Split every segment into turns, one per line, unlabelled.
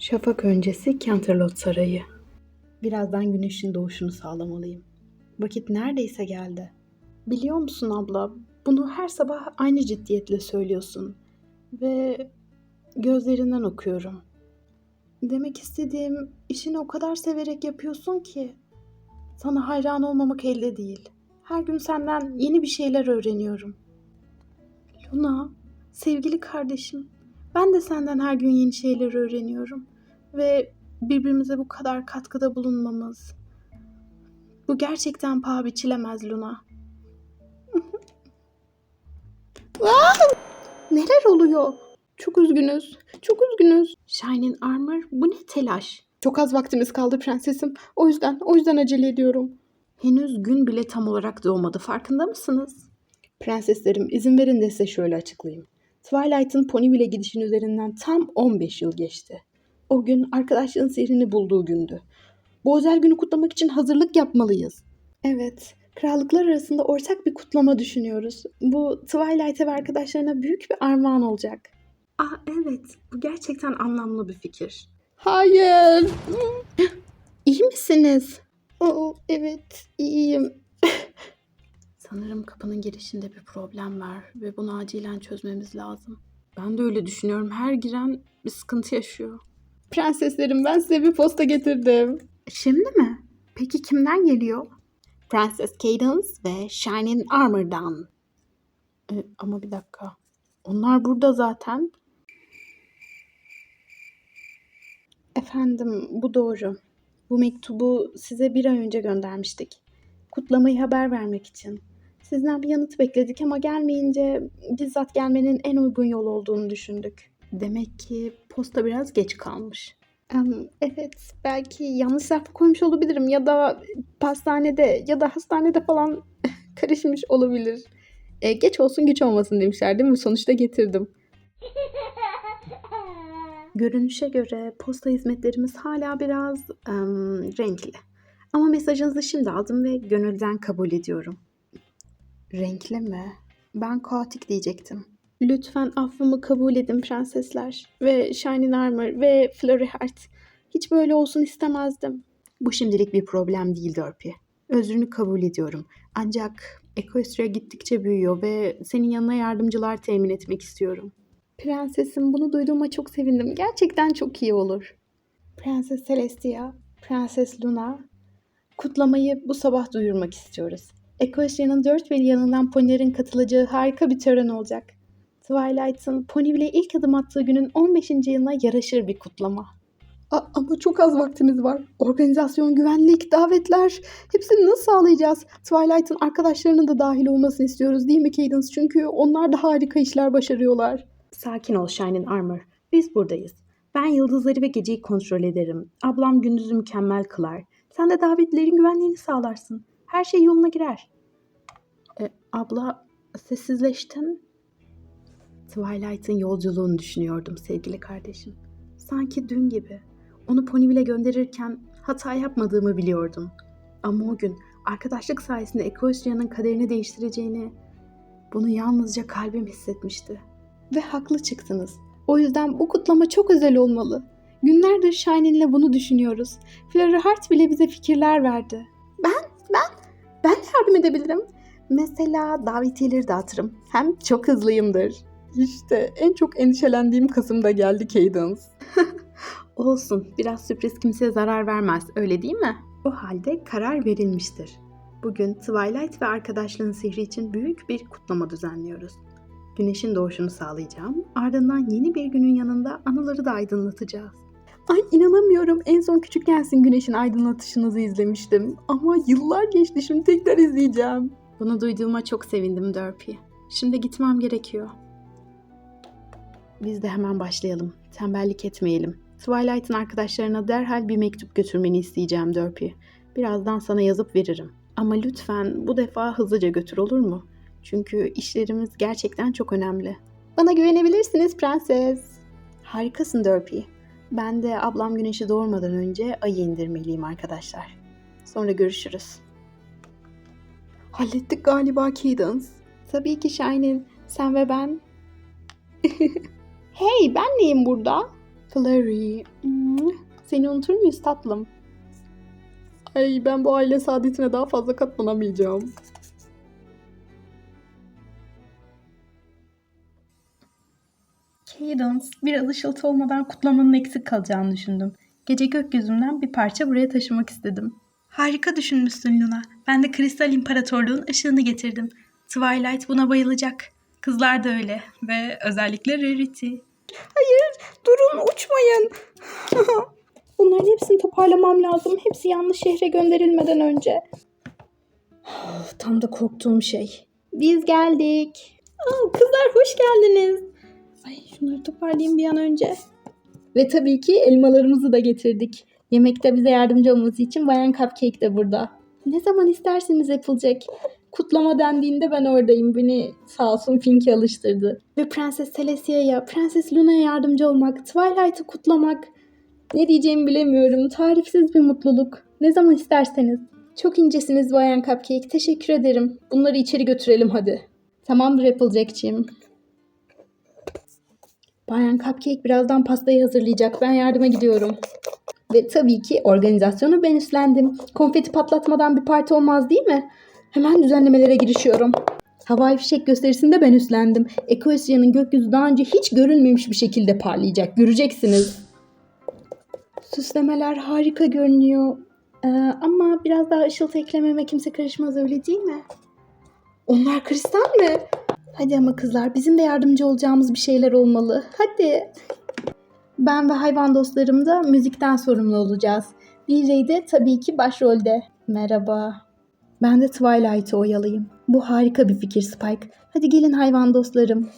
Şafak öncesi Canterlot Sarayı. Birazdan güneşin doğuşunu sağlamalıyım. Vakit neredeyse geldi. Biliyor musun abla, bunu her sabah aynı ciddiyetle söylüyorsun. Ve gözlerinden okuyorum. Demek istediğim işini o kadar severek yapıyorsun ki. Sana hayran olmamak elde değil. Her gün senden yeni bir şeyler öğreniyorum. Luna, sevgili kardeşim, ben de senden her gün yeni şeyler öğreniyorum ve birbirimize bu kadar katkıda bulunmamız. Bu gerçekten paha biçilemez Luna. Neler oluyor? Çok üzgünüz. Çok üzgünüz. Shining Armor bu ne telaş? Çok az vaktimiz kaldı prensesim. O yüzden, o yüzden acele ediyorum. Henüz gün bile tam olarak doğmadı. Farkında mısınız? Prenseslerim izin verin de size şöyle açıklayayım. Twilight'ın Ponyville'e gidişin üzerinden tam 15 yıl geçti. O gün arkadaşlığın sihrini bulduğu gündü. Bu özel günü kutlamak için hazırlık yapmalıyız. Evet, krallıklar arasında ortak bir kutlama düşünüyoruz. Bu Twilight'e ve arkadaşlarına büyük bir armağan olacak. Ah evet, bu gerçekten anlamlı bir fikir. Hayır. İyi misiniz? Oo, evet, iyiyim. Sanırım kapının girişinde bir problem var ve bunu acilen çözmemiz lazım. Ben de öyle düşünüyorum. Her giren bir sıkıntı yaşıyor. Prenseslerim ben size bir posta getirdim. Şimdi mi? Peki kimden geliyor? Prenses Cadence ve Shining Armor'dan. E, ama bir dakika. Onlar burada zaten. Efendim bu doğru. Bu mektubu size bir ay önce göndermiştik. Kutlamayı haber vermek için. Sizden bir yanıt bekledik ama gelmeyince bizzat gelmenin en uygun yol olduğunu düşündük. Demek ki posta biraz geç kalmış. Em, Evet, belki yanlış sayfa koymuş olabilirim ya da pastanede ya da hastanede falan karışmış olabilir. E, geç olsun güç olmasın demişler değil mi? Sonuçta getirdim. Görünüşe göre posta hizmetlerimiz hala biraz em, renkli. Ama mesajınızı şimdi aldım ve gönülden kabul ediyorum. Renkli mi? Ben kaotik diyecektim. Lütfen affımı kabul edin prensesler ve Shining Armor ve Flurry Heart. Hiç böyle olsun istemezdim. Bu şimdilik bir problem değil Derpy. Özrünü kabul ediyorum. Ancak Equestria gittikçe büyüyor ve senin yanına yardımcılar temin etmek istiyorum. Prensesim bunu duyduğuma çok sevindim. Gerçekten çok iyi olur. Prenses Celestia, Prenses Luna, kutlamayı bu sabah duyurmak istiyoruz. Equestria'nın dört bir yanından ponilerin katılacağı harika bir tören olacak. Twilight'ın Ponyville'e ilk adım attığı günün 15. yılına yaraşır bir kutlama. ama çok az vaktimiz var. Organizasyon, güvenlik, davetler hepsini nasıl sağlayacağız? Twilight'ın arkadaşlarının da dahil olmasını istiyoruz değil mi Cadence? Çünkü onlar da harika işler başarıyorlar. Sakin ol Shining Armor. Biz buradayız. Ben yıldızları ve geceyi kontrol ederim. Ablam gündüzü mükemmel kılar. Sen de davetlerin güvenliğini sağlarsın. Her şey yoluna girer. E, abla sessizleştin. Twilight'ın yolculuğunu düşünüyordum sevgili kardeşim. Sanki dün gibi. Onu Ponyville'e gönderirken hata yapmadığımı biliyordum. Ama o gün arkadaşlık sayesinde Equestria'nın kaderini değiştireceğini bunu yalnızca kalbim hissetmişti. Ve haklı çıktınız. O yüzden bu kutlama çok özel olmalı. Günlerdir Shining'le bunu düşünüyoruz. Flora Hart bile bize fikirler verdi. Ben, ben, ben de yardım edebilirim. Mesela davetiyeleri dağıtırım. Hem çok hızlıyımdır. İşte en çok endişelendiğim Kasım'da geldi Cadence. Olsun, biraz sürpriz kimseye zarar vermez, öyle değil mi? O halde karar verilmiştir. Bugün Twilight ve arkadaşlığın sihri için büyük bir kutlama düzenliyoruz. Güneşin doğuşunu sağlayacağım. Ardından yeni bir günün yanında anıları da aydınlatacağız. Ay inanamıyorum. En son küçükkensin güneşin aydınlatışınızı izlemiştim. Ama yıllar geçti şimdi tekrar izleyeceğim. Bunu duyduğuma çok sevindim Derpy. Şimdi gitmem gerekiyor. Biz de hemen başlayalım. Tembellik etmeyelim. Twilight'ın arkadaşlarına derhal bir mektup götürmeni isteyeceğim Derpy. Birazdan sana yazıp veririm. Ama lütfen bu defa hızlıca götür olur mu? Çünkü işlerimiz gerçekten çok önemli. Bana güvenebilirsiniz prenses. Harikasın Derpy. Ben de ablam güneşi doğurmadan önce ayı indirmeliyim arkadaşlar. Sonra görüşürüz. Hallettik galiba Cadence. Tabii ki Shining. Sen ve ben. hey ben neyim burada? Flurry. Hmm, Seni unutur muyuz tatlım? Ay ben bu aile saadetine daha fazla katlanamayacağım.
Cadence, biraz ışıltı olmadan kutlamanın eksik kalacağını düşündüm. Gece gökyüzünden bir parça buraya taşımak istedim. Harika düşünmüşsün Luna. Ben de Kristal İmparatorluğun ışığını getirdim. Twilight buna bayılacak. Kızlar da öyle. Ve özellikle Rarity.
Durun uçmayın. Bunların hepsini toparlamam lazım. Hepsi yanlış şehre gönderilmeden önce. Tam da korktuğum şey. Biz geldik. Aa, kızlar hoş geldiniz. Ay şunları toparlayayım bir an önce. Ve tabii ki elmalarımızı da getirdik. Yemekte bize yardımcı olması için Bayan Cupcake de burada. Ne zaman isterseniz yapılacak. Kutlama dendiğinde ben oradayım. Beni sağ olsun Pinky alıştırdı. Ve Prenses Celestia'ya, Prenses Luna'ya yardımcı olmak, Twilight'ı kutlamak. Ne diyeceğimi bilemiyorum. Tarifsiz bir mutluluk. Ne zaman isterseniz. Çok incesiniz Bayan Cupcake. Teşekkür ederim. Bunları içeri götürelim hadi. Tamamdır Applejack'ciğim. Bayan Cupcake birazdan pastayı hazırlayacak. Ben yardıma gidiyorum. Ve tabii ki organizasyonu ben üstlendim. Konfeti patlatmadan bir parti olmaz değil mi? Hemen düzenlemelere girişiyorum. Havai fişek gösterisinde ben üstlendim. Equestria'nın gökyüzü daha önce hiç görülmemiş bir şekilde parlayacak. Göreceksiniz. Süslemeler harika görünüyor. Ee, ama biraz daha ışıltı eklememe kimse karışmaz öyle değil mi? Onlar kristal mi? Hadi ama kızlar bizim de yardımcı olacağımız bir şeyler olmalı. Hadi. Ben ve hayvan dostlarım da müzikten sorumlu olacağız. DJ de tabii ki başrolde. Merhaba. Ben de Twilight'ı oyalayayım. Bu harika bir fikir Spike. Hadi gelin hayvan dostlarım.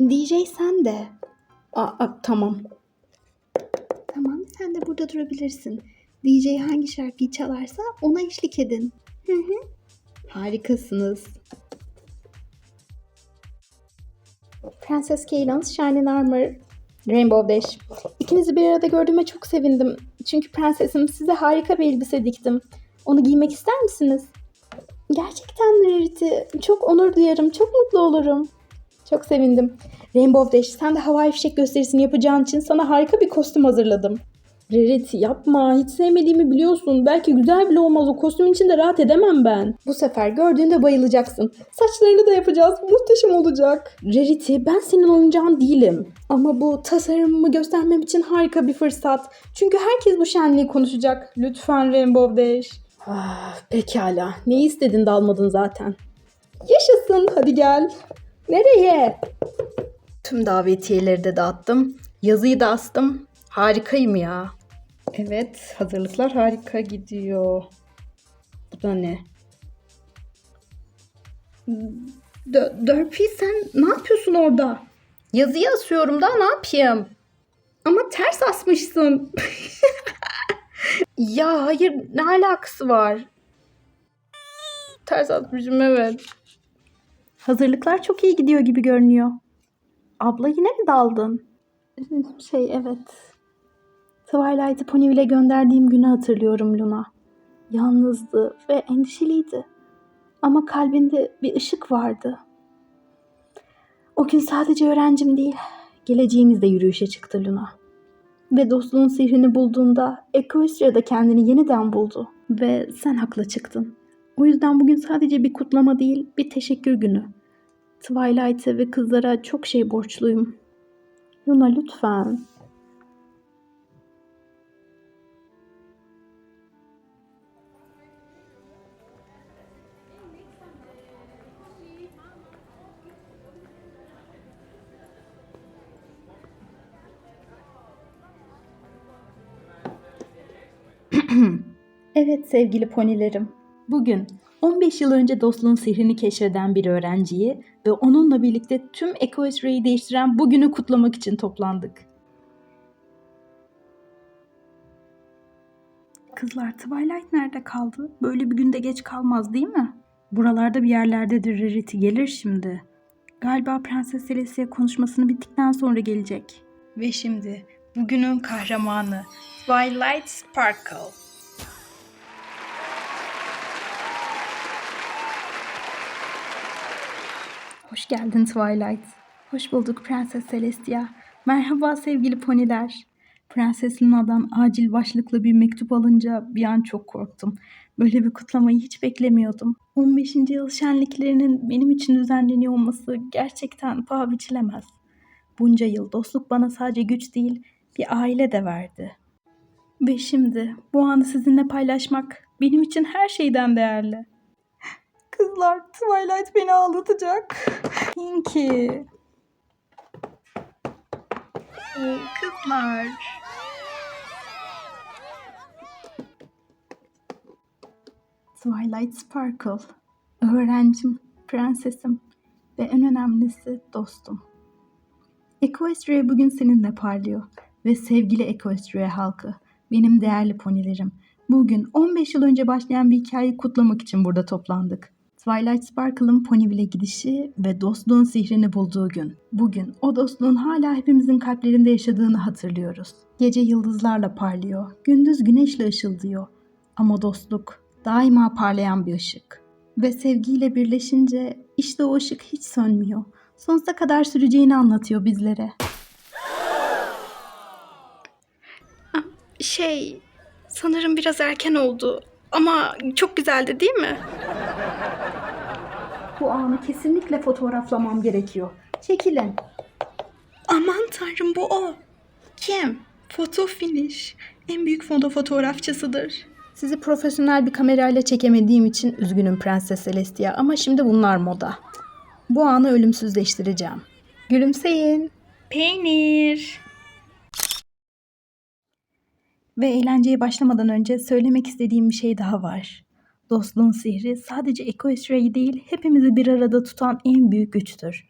DJ sen de. Aa, tamam. Tamam sen de burada durabilirsin. DJ hangi şarkıyı çalarsa ona eşlik edin. Hı hı. Harikasınız. Princess Cadence, Shining Armor, Rainbow Dash. İkinizi bir arada gördüğüme çok sevindim. Çünkü prensesim size harika bir elbise diktim. Onu giymek ister misiniz? Gerçekten Rarity? Çok onur duyarım, çok mutlu olurum. Çok sevindim. Rainbow Dash, sen de havai fişek gösterisini yapacağın için sana harika bir kostüm hazırladım. Rarity yapma, hiç sevmediğimi biliyorsun. Belki güzel bile olmaz, o kostüm içinde rahat edemem ben. Bu sefer gördüğünde bayılacaksın. Saçlarını da yapacağız, muhteşem olacak. Rarity, ben senin oyuncağın değilim. Ama bu tasarımımı göstermem için harika bir fırsat. Çünkü herkes bu şenliği konuşacak. Lütfen Rainbow Dash. Ah, pekala. Neyi istedin de almadın zaten. Yaşasın, hadi gel. Nereye? Tüm davetiyeleri de dağıttım. Yazıyı da astım. Harikayım ya. Evet, hazırlıklar harika gidiyor. Bu da ne? Dörpi sen ne yapıyorsun orada? Yazıyı asıyorum da ne yapayım? Ama ters asmışsın. ya hayır ne alakası var? Ters asmışım evet. Hazırlıklar çok iyi gidiyor gibi görünüyor. Abla yine mi daldın? Şey evet. Twilight'ı Ponyville'e gönderdiğim günü hatırlıyorum Luna. Yalnızdı ve endişeliydi. Ama kalbinde bir ışık vardı. O gün sadece öğrencim değil, geleceğimiz de yürüyüşe çıktı Luna. Ve dostluğun sihrini bulduğunda Equestria da kendini yeniden buldu. Ve sen haklı çıktın. O yüzden bugün sadece bir kutlama değil, bir teşekkür günü. Twilight'e ve kızlara çok şey borçluyum. Luna lütfen. Evet sevgili ponilerim. Bugün 15 yıl önce dostluğun sihrini keşfeden bir öğrenciyi ve onunla birlikte tüm Equestria'yı değiştiren bugünü kutlamak için toplandık. Kızlar Twilight nerede kaldı? Böyle bir günde geç kalmaz değil mi? Buralarda bir yerlerdedir Rarity gelir şimdi. Galiba Prenses Celestia konuşmasını bittikten sonra gelecek. Ve şimdi bugünün kahramanı Twilight Sparkle. Hoş geldin Twilight. Hoş bulduk Prenses Celestia.
Merhaba sevgili poniler. Prenses Luna'dan acil başlıklı bir mektup alınca bir an çok korktum. Böyle bir kutlamayı hiç beklemiyordum. 15. yıl şenliklerinin benim için düzenleniyor olması gerçekten paha biçilemez. Bunca yıl dostluk bana sadece güç değil, bir aile de verdi. Ve şimdi bu anı sizinle paylaşmak benim için her şeyden değerli. Kızlar, Twilight beni ağlatacak. Pinky. Oo, kızlar. Twilight Sparkle. Öğrencim, prensesim ve en önemlisi dostum. Equestria bugün seninle parlıyor ve sevgili Equestria halkı, benim değerli ponilerim. Bugün 15 yıl önce başlayan bir hikayeyi kutlamak için burada toplandık. Twilight Sparkle'ın Ponyville'e gidişi ve dostluğun sihrini bulduğu gün. Bugün o dostluğun hala hepimizin kalplerinde yaşadığını hatırlıyoruz. Gece yıldızlarla parlıyor, gündüz güneşle ışıldıyor. Ama dostluk daima parlayan bir ışık. Ve sevgiyle birleşince işte o ışık hiç sönmüyor. Sonsuza kadar süreceğini anlatıyor bizlere.
Şey, sanırım biraz erken oldu. Ama çok güzeldi değil mi?
Bu anı kesinlikle fotoğraflamam gerekiyor. Çekilin.
Aman tanrım bu o. Kim? Foto finish. En büyük foto fotoğrafçısıdır.
Sizi profesyonel bir kamerayla çekemediğim için üzgünüm Prenses Celestia ama şimdi bunlar moda. Bu anı ölümsüzleştireceğim. Gülümseyin.
Peynir.
Ve eğlenceye başlamadan önce söylemek istediğim bir şey daha var. Dostluğun sihri sadece Equestria'yı değil hepimizi bir arada tutan en büyük güçtür.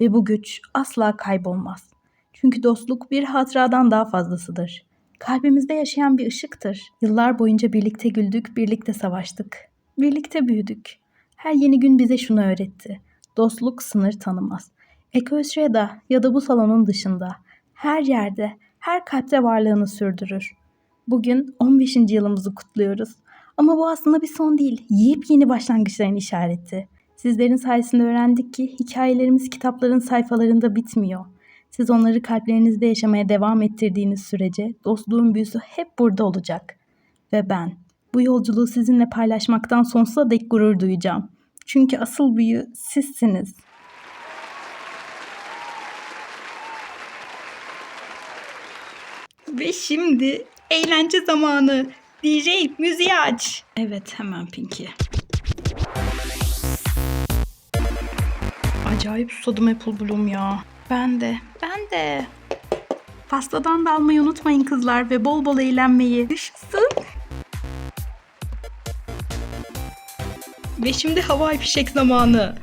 Ve bu güç asla kaybolmaz. Çünkü dostluk bir hatıradan daha fazlasıdır. Kalbimizde yaşayan bir ışıktır. Yıllar boyunca birlikte güldük, birlikte savaştık. Birlikte büyüdük. Her yeni gün bize şunu öğretti. Dostluk sınır tanımaz. Equestria'da ya da bu salonun dışında, her yerde, her kalpte varlığını sürdürür. Bugün 15. yılımızı kutluyoruz. Ama bu aslında bir son değil, yepyeni başlangıçların işareti. Sizlerin sayesinde öğrendik ki hikayelerimiz kitapların sayfalarında bitmiyor. Siz onları kalplerinizde yaşamaya devam ettirdiğiniz sürece dostluğun büyüsü hep burada olacak. Ve ben bu yolculuğu sizinle paylaşmaktan sonsuza dek gurur duyacağım. Çünkü asıl büyü sizsiniz.
Ve şimdi eğlence zamanı. DJ müziği aç.
Evet hemen Pinky. Acayip susadım Apple Bloom ya.
Ben de. Ben de.
Pastadan da almayı unutmayın kızlar ve bol bol eğlenmeyi.
Yaşasın. Ve şimdi havai fişek zamanı.